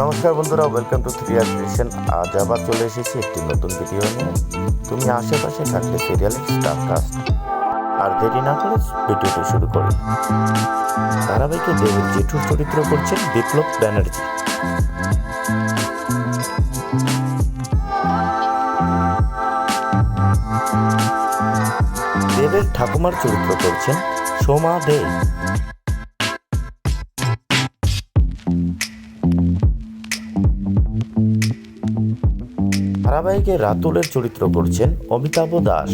নমস্কার বন্ধুরা welcome to three R creation আজ আবার চলে এসেছি একটি নতুন ভিডিও নিয়ে। তুমি আশেপাশে থাকলে সিরিয়ালের স্টার কাস্ট আর দেরি না করে ভিডিওটি শুরু করি। ধারাবাহিকে দেবের জেঠুর চরিত্র করছেন বিপ্লব ব্যানার্জি। দেবের ঠাকুমার চরিত্র করছেন সোমা দে। ধারাবাহিকে রাতুলের চরিত্র করছেন অমিতাভ দাস।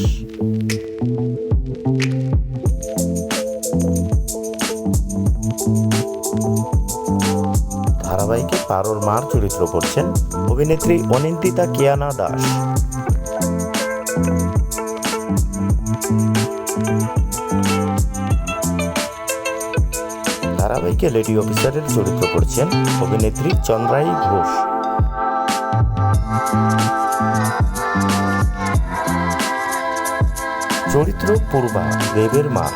ধারাবাহিকে পারোর মার চরিত্র করছেন অভিনেত্রী অনিন্দিতা কিয়ানা দাস। ধারাবাহিকে লেডি অফিসারের চরিত্র করছেন অভিনেত্রী চন্দ্রাই ঘোষ। চরিত্র পূর্বা দেবের মা।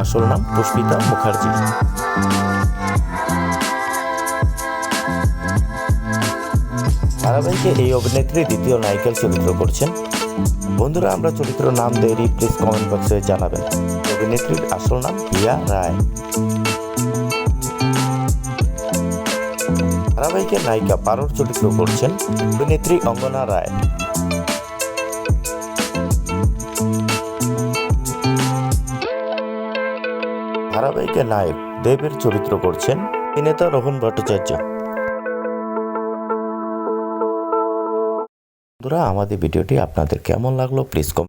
আসল নাম পুষ্পিতা মুখার্জি। ধারাবাহিকে এই অভিনেত্রী দ্বিতীয় নায়িকার চরিত্র করছেন। বন্ধুরা, আমরা চরিত্র নাম দেরি প্লিজ কমেন্ট বক্সে জানাবেন। অভিনেত্রীর আসল নাম হিয়া রায়। ধারাবাহিকের নায়িকা পারোর চরিত্র করছেন অভিনেত্রী অঙ্গনা রায়। ধারাবাহিকের নায়ক দেবের চরিত্র করছেন অভিনেতা রোহন ভট্টাচার্য। বন্ধুরা, আমাদের ভিডিওটি আপনাদের কেমন লাগল প্লিজ